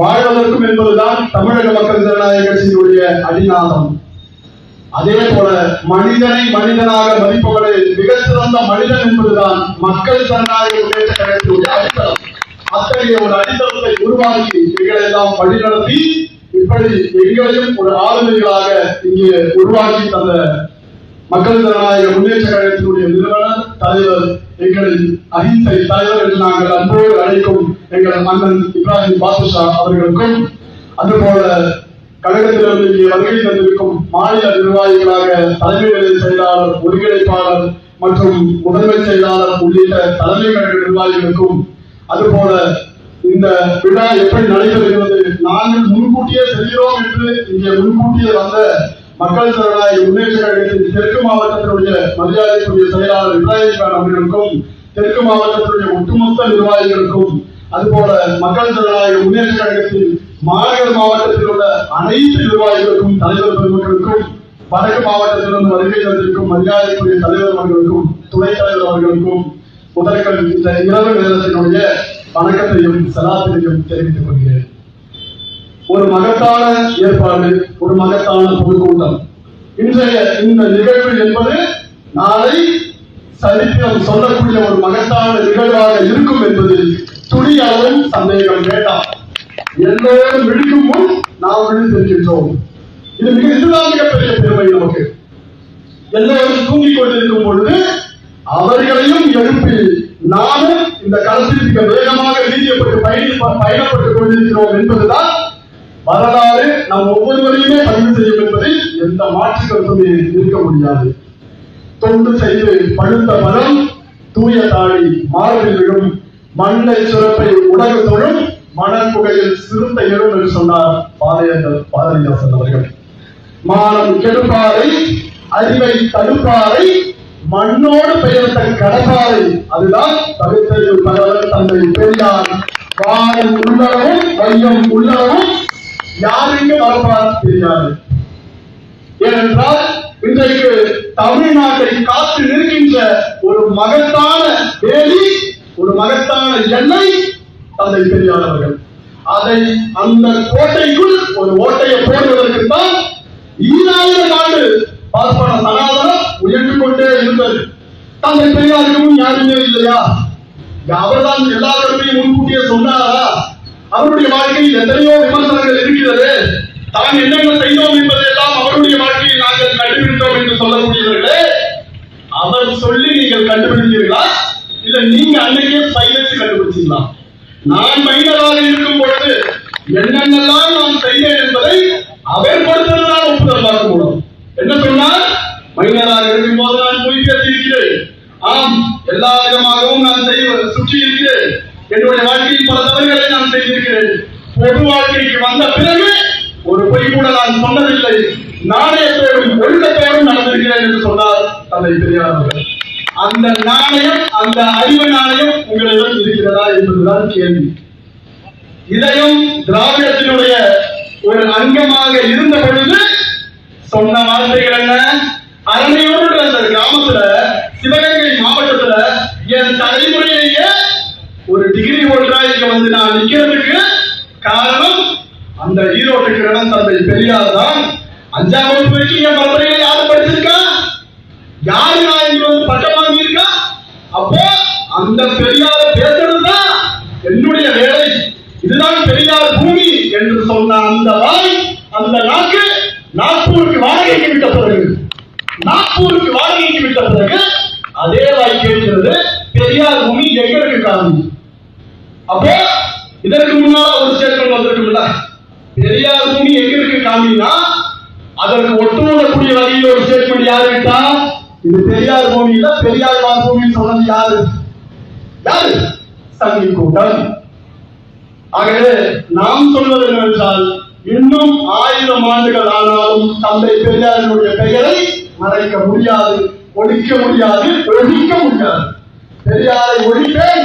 வாழ்வதற்கும் என்பதுதான் தமிழக மக்கள் ஜனநாயக கட்சியினுடைய அடிநாதம். அதே போல மனிதனை மனிதனாக மதிப்பவனே மிகச்சிறந்த மனிதன் என்பதுதான் மக்கள் ஜனநாயக முன்னேற்ற கழகத்தினுடைய அடித்தளம். அத்தகைய ஒரு அடித்தளத்தை உருவாக்கி எங்களை எல்லாம் வழிநடத்தி இப்படி எங்களையும் ஒரு ஆளுமைகளாக இங்கே உருவாக்கி தந்த மக்கள் ஜனநாயக முன்னேற்ற கழகத்தினுடைய நிறுவனர் தலைவர் எங்கள் அகிம்சை தலைவர் என்று நாங்கள் அன்போடு அழைக்கும் எங்கள் மன்னன் இப்ராஹிம் பாதுஷா அவர்களுக்கும் அதுபோல கழகத்திலிருந்து இங்கே வருகை தந்திருக்கும் மாநில நிர்வாகிகளாக தலைமை நிலை செயலாளர் ஒருங்கிணைப்பாளர் மற்றும் முதன்மை செயலாளர் உள்ளிட்ட தலைமை கழக நிர்வாகிகளுக்கும் அதுபோல இந்த விழா எப்படி நடைபெறுகிறது நாங்கள் முன்கூட்டியே செல்கிறோம் என்று இங்கே முன்கூட்டியே வந்த மக்கள் ஜனநாயக முன்னேற்ற கழகத்தின் தெற்கு மாவட்டத்தினுடைய மரியாதைக்குரிய செயலாளர் இப்ராஹிம் கான் அவர்களுக்கும் தெற்கு மாவட்டத்தினுடைய ஒட்டுமொத்த நிர்வாகிகளுக்கும் அதுபோல மக்கள் ஜனநாயக முன்னேற்ற கழகத்தின் மாநகர் மாவட்டத்தில் உள்ள அனைத்து நிர்வாகிகளுக்கும் தலைவர் பெருமக்களுக்கும் வடக்கு மாவட்டத்திலிருந்து வருகை தந்திருக்கும் மரியாதைக்குரிய தலைவர் அவர்களுக்கும் துணைத் தலைவர் அவர்களுக்கும் முதற்கண் இந்த இரவு நேரத்தினுடைய வணக்கத்தையும் சலாத்தினையும் தெரிவித்துக் கொள்கிறேன். ஒரு மகத்தான ஏற்பாடு ஒரு மகத்தான பொதுக்கூட்டம். இன்றைய இந்த நிகழ்வு என்பது நாளை சரித்திரம் சொல்லக்கூடிய ஒரு மகத்தான நிகழ்வாக இருக்கும் என்பதில் துணியாலும் சந்தேகம் வேண்டாம். எல்லோரும் விழிக்கும் முன் நாம் விழித்திருக்கின்றோம் இது மிக இதுதான் மிகப்பெரிய பெருமை நமக்கு. எல்லோரும் தூங்கிக் கொண்டிருக்கும் பொழுது அவர்களையும் எழுப்பி நாமும் இந்த களத்தில் மிக வேகமாக நீதியப்பட்டு பயணி பயணப்பட்டுக் கொண்டிருக்கிறோம் என்பதுதான் வரலாறு நம் ஒவ்வொருவரையுமே பதிவு செய்யும் என்பதில் எந்த மாற்று கருத்துமே இருக்க முடியாது. தொண்டு செய்து பழுத்த மரம் தூய தாடி மார்பில் விழும் மண்ணை சுரப்பை உலகு தொழும் மணல் புகையில் சிறுத்தை எழும் என்று சொன்னார் பாதையங்கள் பாரதிதாசன் அவர்கள். மானம் கெடுப்பாரை அறிவை தடுப்பாரை மண்ணோடு பெயர்த்த கடற்பாறை. அதுதான் தவிர்த்தறிவு பரவல் தந்தை பெரியார். வானம் உள்ளளவும் மையம் உள்ளளவும் யாருக்கும் மறப்பார் தெரியாது ஏனென்றால் இன்றைக்கு தமிழ்நாட்டை காத்து நிற்கின்ற ஒரு மகத்தான வேலி ஒரு மகத்தான எண்ணெய் தந்தை பெரியார் அதை அந்த கோட்டைக்குள் ஒரு ஓட்டையை போடுவதற்கு தான் ஈராயிரம் ஆண்டு பார்ப்பன சனாதனம் உயர்ந்து கொண்டே இருந்தது. தந்தை பெரியாருக்கும் யாருமே இல்லையா? அவர்தான் எல்லாருமே முன்கூட்டியே சொன்னார்? அவருடைய வாழ்க்கையில் எத்தனையோ விமர்சனங்கள் இருக்கிறது. தான் என்னென்ன செய்தோம் என்பதெல்லாம் அவருடைய வாழ்க்கையில் நாங்கள் கண்டுபிடித்தோம் என்று சொல்லக்கூடியவர்களே அவர் சொல்லி நீங்கள் கண்டுபிடித்தீர்களா? இல்ல நீங்க அன்னைக்கே சைலன்ஸ் கண்டுபிடிச்சீங்களா நான் மைனராக இருக்கும் பொழுது என்னென்னலாம் நான் செய்தேன் என்பதை அவர் கொடுத்த ஒப்புதல் பார்க்க முடியும் என்ன சொன்னார் மைனராக இருக்கும் போது நான் போய் பேசியிருக்கிறேன் ஆம் எல்லா விதமாகவும் நான் செய்ய சுற்றி இருக்கிறேன் என்னுடைய வாழ்க்கையில் பல தவறுகளை நான் செய்திருக்கிறேன் பொது வாழ்க்கைக்கு வந்த பிறகு ஒரு பொய் கூட நான் சொன்னதில்லை நாணயத்தோடும் ஒழுக்கத்தோடும் நடந்திருக்கிறேன் என்று சொன்னார் தந்தை பெரியார் அவர்கள் அந்த நாணயம் அந்த அறிவு நாணயம் உங்களிடம் இருக்கிறதா என்பதுதான் கேள்வி. இதையும் திராவிடத்தினுடைய ஒரு அங்கமாக இருந்த பொழுது சொன்ன வார்த்தைகள் என்ன? அரணையோடு அந்த கிராமத்துல சிவகங்கை மாவட்டத்துல என் தலைமுறையிலேயே ஒரு டிகிரி ஹோல்டரா இங்க வந்து நான் நிக்கிறதுக்கு காரணம் அந்த ஈரோட்டுக்கு இடம் தந்தை பெரியார் தான். அஞ்சாம் வகுப்பு வரைக்கும் என் மதுரையில யாரு படிச்சிருக்கா? யாரு நான் இங்க வந்து பட்டம் அப்போ அந்த பெரியார பேசுறதுதான் என்னுடைய வேலை. இதுதான் பெரியார் பூமி என்று சொன்ன அந்த வாய் அந்த நாக்கு நாக்பூருக்கு வாடகைக்கு விட்ட பிறகு நாக்பூருக்கு வாடகைக்கு விட்ட பிறகு அதே வாய் கேட்கிறது பெரியார் பூமி எங்களுக்கு காமி அப்போ இதற்கு முன்னால ஒரு ஸ்டேட்மெண்ட் வந்திருக்கும்ல பெரியார் பூமி எங்களுக்கு காமினா அதற்கு ஒட்டுமொழக்கூடிய வகையில் ஒரு ஸ்டேட்மெண்ட் யாரு விட்டா? இது பெரியார் பூமி இல்ல பெரியார் வான் பூமின்னு சொன்னது யாரு? யாரு? சங்கி கூட்டம். ஆகவே நாம் சொல்வது என்னவென்றால் இன்னும் ஆயிரம் ஆண்டுகள் ஆனாலும் தந்தை பெரியாரினுடைய பெயரை மறைக்க முடியாது ஒழிக்க முடியாது ஒழிக்க முடியாது. பெரியாரை ஒழிப்பேன்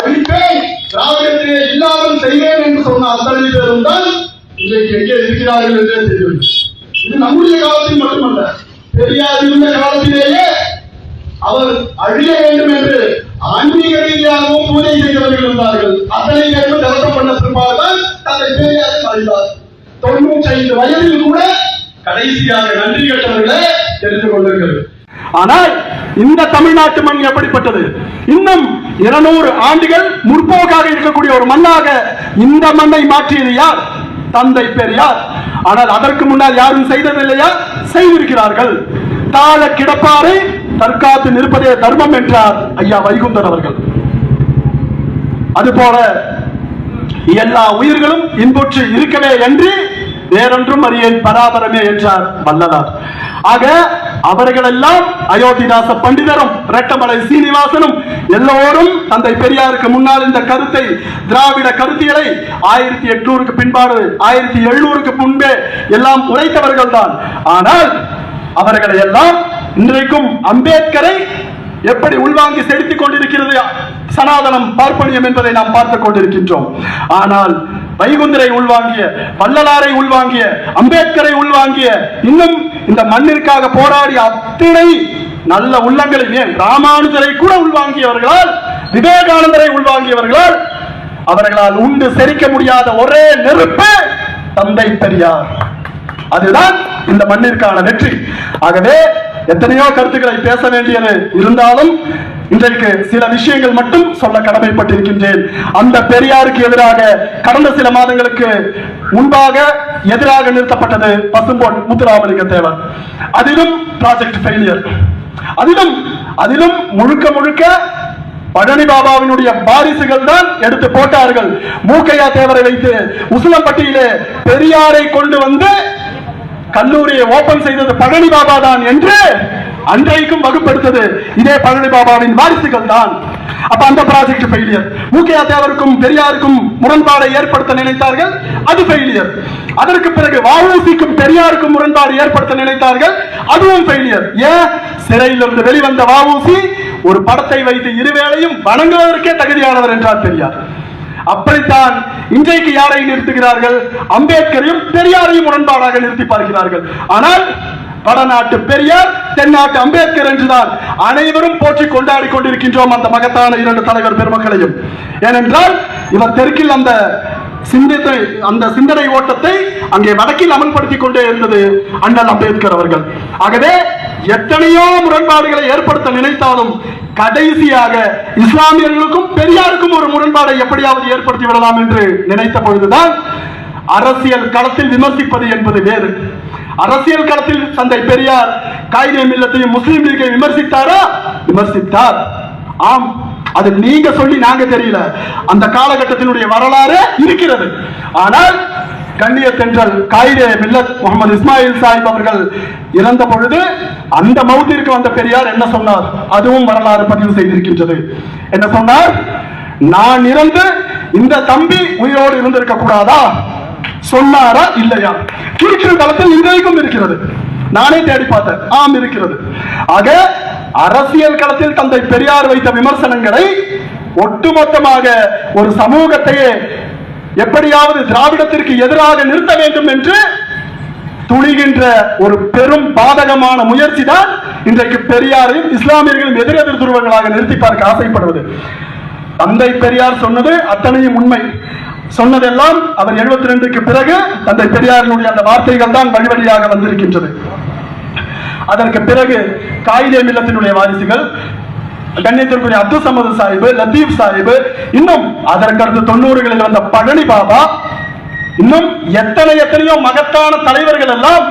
அழிப்பேன் திராவிடத்திலே இல்லாமல் செய்வேன் என்று சொன்ன அத்தனை பேரும் தான் இன்றைக்கு எங்கே இருக்கிறார்கள் என்றே தெரியும். இது நம்முடைய காலத்தில் மட்டுமல்ல. பெரியார் இருந்த காலத்திலேயே அவர் அழிய வேண்டும் என்று ஆன்மீக ரீதியாகவும் பூஜை செய்தவர்கள் இருந்தார்கள். அத்தனை பேரும் தவசம் பண்ண பிற்பாடுதான் தந்தை பெரியார் மறைந்தார் தொண்ணூற்றி ஐந்து வயதில் கூட கடைசியாக நன்றி கட்டவர்களை தெரிந்து கொண்டிருக்கிறது. ஆனால் இந்த தமிழ்நாட்டு மண் எப்படிப்பட்டது? இன்னும் இருநூறு ஆண்டுகள் முற்போக்காக இருக்கக்கூடிய ஒரு மண்ணாக இந்த மண்ணை மாற்றியது யார்? தந்தை பெரியார் ஆனால் அதற்கு முன்னால் யாரும் செய்ததில்லையா? செய்திருக்கிறார்கள். தாழ கிடப்பாரை தற்காத்து நிற்பதே தர்மம் என்றார் ஐயா வைகுந்தர் அவர்கள். அதுபோல எல்லா உயிர்களும் இன்புற்று இருக்கவே என்று வேறொன்றும் அறியேன் பராபரமே என்றார் வள்ளலார் ஆக அவர்களெல்லாம் அயோத்திதாச பண்டிதரும் ரெட்டமலை சீனிவாசனும் எல்லோரும் தந்தை பெரியாருக்கு முன்னால் இந்த கருத்தை திராவிட கருத்தியலை ஆயிரத்தி எட்நூறுக்கு பின்பாடு ஆயிரத்தி எழுநூறுக்கு முன்பே எல்லாம் உரைத்தவர்கள் தான் ஆனால் அவர்களை எல்லாம் இன்றைக்கும் அம்பேத்கரை எப்படி உள்வாங்கி செலுத்திக் கொண்டிருக்கிறது சனாதனம் பார்ப்பனியம் என்பதை நாம் பார்த்துக் கொண்டிருக்கின்றோம். ஆனால் வைகுந்தரை உள்வாங்கிய வள்ளலாரை உள்வாங்கிய அம்பேத்கரை உள்வாங்கிய இன்னும் இந்த மண்ணிற்காக போராடிய அத்தனை நல்ல உள்ளங்களில் ஏன் ராமானுஜரை கூட உள்வாங்கியவர்களால் விவேகானந்தரை உள்வாங்கியவர்களால் அவர்களால் உண்டு செரிக்க முடியாத ஒரே நெருப்பு தந்தை பெரியார். அதுதான் இந்த மண்ணிற்கான வெற்றி. ஆகவே எத்தனையோ கருத்துக்களை பேச வேண்டியது இருந்தாலும் இன்றைக்கு சில விஷயங்கள் மட்டும் சொல்ல கடமைப்பட்டிருக்கின்றேன். அந்த பெரியாருக்கு எதிராக கடந்த சில மாதங்களுக்கு முன்பாக எதிராக நிறுத்தப்பட்டது பசும்போன் முத்துராமலிங்க தேவர். அதிலும் ப்ராஜெக்ட் ஃபெயிலியர் அதிலும் அதிலும் முழுக்க முழுக்க பழனி பாபாவினுடைய பாரிசுகள் தான் எடுத்து போட்டார்கள். மூக்கையா தேவரை வைத்து உசிலம்பட்டியிலே பெரியாரை கொண்டு வந்து கல்லூரியை ஓபன் செய்தது பழனி பாபா தான் என்று அன்றைக்கும் வகுப்படுத்தது. இதே பழனி பாபாவின் வாரிசுகள் தான். அப்ப அந்த ப்ராஜெக்ட் ஃபெயிலியர் முகே தேவருக்கும் பெரியாருக்கும் முரண்பாடை ஏற்படுத்த நினைத்தார்கள். அது ஃபெயிலியர் அதற்கு பிறகு வாவூசிக்கும் பெரியாருக்கும் முரண்பாடு ஏற்படுத்த நினைத்தார்கள். அதுவும் ஃபெயிலியர் ஏன் சிறையிலிருந்து வெளிவந்த வாவூசி ஒரு படத்தை வைத்து இருவேளையும் வணங்குவதற்கே தகுதியானவர் என்றார் பெரியார் அப்படித்தான் இன்றைக்கு யாரை நிறுத்துகிறார்கள்? அம்பேத்கரையும் பெரியாரையும் முரண்பாடாக நிறுத்தி பார்க்கிறார்கள். ஆனால் வடநாட்டு பெரியார் தென்னாட்டு அம்பேத்கர் என்றுதான் அனைவரும் போற்றி கொண்டாடி கொண்டிருக்கின்றோம் அந்த மகத்தான இரண்டு தலைவர் பெருமக்களையும். ஏனென்றால் இவர் தெற்கில் அந்த சிந்தனை அந்த சிந்தனை ஓட்டத்தை அங்கே வடக்கில் அமல்படுத்திக் கொண்டே இருந்தது அண்ணல் அம்பேத்கர் அவர்கள். ஆகவே எத்தனையோ முரண்பாடுகளை ஏற்படுத்த நினைத்தாலும் கடைசியாக இஸ்லாமியர்களுக்கும் பெரியாருக்கும் ஒரு முரண்பாடை எப்படியாவது ஏற்படுத்தி விடலாம் என்று நினைத்த பொழுதுதான் அரசியல் களத்தில் விமர்சிப்பது என்பது வேறு. அரசியல் களத்தில் தந்தை பெரியார் காயிதே மில்லத்தையும் முஸ்லீம் லீகை விமர்சித்தாரா? விமர்சித்தார். ஆம் அது நீங்க சொல்லி நாங்க தெரியல. அந்த காலகட்டத்தினுடைய வரலாறு இருக்கிறது. ஆனால் கண்ணிய தென்றல் காயிதே மில்லத் முகமது இஸ்மாயில் சாஹிப் அவர்கள் இறந்த பொழுது அந்த மௌத்திற்கு வந்த பெரியார் என்ன சொன்னார்? அதுவும் வரலாறு பதிவு செய்திருக்கின்றது. என்ன சொன்னார்? நான் இறந்து இந்த தம்பி உயிரோடு இருந்திருக்க கூடாதா? சொன்னாரா இல்லையா? திருச்சிறு தளத்தில் இன்றைக்கும் இருக்கிறது. நானே தேடி பார்த்தேன். ஆம் இருக்கிறது. ஆக அரசியல் களத்தில் தந்தை பெரியார் வைத்த விமர்சனங்களை ஒட்டுமொத்தமாக ஒரு சமூகத்தையே எப்படியாவது திராவிடத்திற்கு எதிராக நிறுத்த வேண்டும் என்று துணிகின்ற ஒரு பெரும் பாதகமான முயற்சி தான் இன்றைக்கு பெரியாரையும் இஸ்லாமியர்களும் எதிரெதிர் துருவங்களாக நிறுத்தி பார்க்க ஆசைப்படுவது. தந்தை பெரியார் சொன்னது அத்தனையும் உண்மை. சொன்னதெல்லாம் அவர் 72 ரெண்டுக்கு பிறகு தந்தை பெரியாரினுடைய அந்த வார்த்தைகள் தான் வழி வழியாக வந்திருக்கின்றது. அதற்கு பிறகு காயிதே மில்லத்தினுடைய வாரிசுகள் கண்ணியத்திற்குரிய அப்துல் சமது சாஹிபு லத்தீப் சாஹிபு இன்னும் அதற்கடுத்து தொண்ணூறுகளில் வந்த பழனி பாபா இன்னும் எத்தனை எத்தனையோ மகத்தான தலைவர்கள் எல்லாம்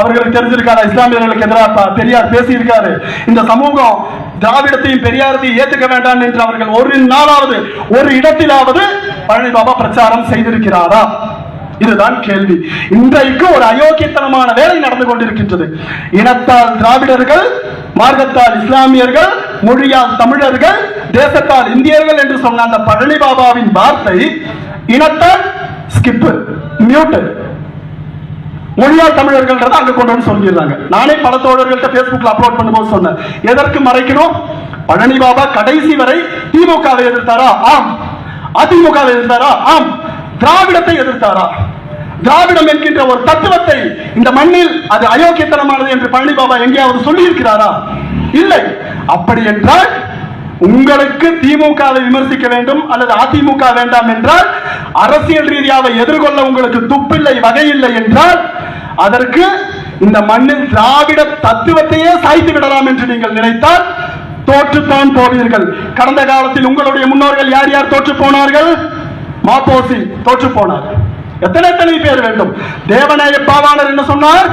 அவர்களுக்கு தெரிஞ்சிருக்காரு? இஸ்லாமியர்களுக்கு எதிராக பெரியார் பேசியிருக்காரு. இந்த சமூகம் திராவிடத்தையும் பெரியாரத்தையும் ஏத்துக்க வேண்டாம் என்று அவர்கள் ஒரு நாளாவது ஒரு இடத்திலாவது பழனி பாபா பிரச்சாரம் செய்திருக்கிறாரா? இதுதான் கேள்வி. இன்றைக்கு ஒரு அயோக்கியத்தனமான வேலை நடந்து கொண்டிருக்கின்றது. இனத்தால் திராவிடர்கள் மார்க்கத்தால் இஸ்லாமியர்கள் மொழியால் தமிழர்கள் தேசத்தால் இந்தியர்கள் என்று சொன்ன அந்த பழனி பாபாவின் வார்த்தை இனத்தால் ஸ்கிப்பு மியூட்டு மொழியால் தமிழர்கள்ன்றத அங்க கொண்டு வந்து சொல்லிடுறாங்க. நானே பல தோழர்கள்ட்ட பேஸ்புக்ல அப்லோட் பண்ணும்போது சொன்னேன். எதற்கு மறைக்கணும்? பழனி பாபா கடைசி வரை திமுகவை எதிர்த்தாரா? ஆம். அதிமுகவை எதிர்த்தாரா? ஆம். திராவிடத்தை எதிர்த்தாரா? திராவிடம் என்கின்ற ஒரு தத்துவத்தை இந்த மண்ணில் அது அயோக்கியத்தனமானது என்று பழனி பாபா எங்கேயாவது சொல்லி இருக்கிறாரா இல்லை. அப்படி என்றால் உங்களுக்கு திமுகவை விமர்சிக்க வேண்டும் அல்லது அதிமுக வேண்டாம் என்றால் அரசியல் ரீதியாக எதிர்கொள்ள உங்களுக்கு துப்பில்லை வகையில்லை என்றால் அதற்கு இந்த மண்ணில் திராவிட தத்துவத்தையே சாய்த்து விடலாம் என்று நீங்கள் நினைத்தால் தோற்றுத்தான் போவீர்கள். கடந்த காலத்தில் உங்களுடைய முன்னோர்கள் யார் யார் தோற்று போனார்கள்? மாப்போசி தோற்று போனார். எத்தனை எத்தனை பேர் வேண்டும்? தேவநாய பாவாளர் என்ன சொன்னார்?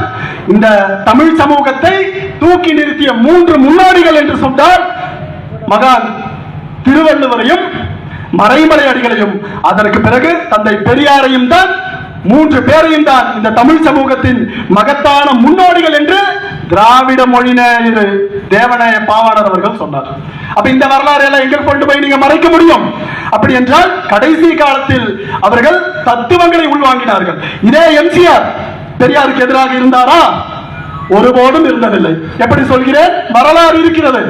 இந்த தமிழ் சமூகத்தை தூக்கி நிறுத்திய மூன்று முன்னோடிகள் என்று சொன்னார். மகான் திருவள்ளுவரையும் மறைமலை அடிகளையும் அதற்கு பிறகு தந்தை பெரியாரையும் தான் மூன்று பேரையும் தான் இந்த தமிழ் சமூகத்தின் மகத்தான முன்னோடிகள் என்று திராவிட மொழின தேவநாய பாவாணர் அவர்கள் சொன்னார். அப்ப இந்த வரலாறு எல்லாம் எங்க கொண்டு போய் நீங்க மறைக்க முடியும்? அப்படி என்றால் கடைசி காலத்தில் அவர்கள் தத்துவங்களை உள்வாங்கினார்கள். இதே எம்ஜிஆர் பெரியாருக்கு எதிராக இருந்தாரா? ஒருபோதும் இருந்ததில்லை. எப்படி சொல்கிறேன்? வரலாறு இருக்கிறது.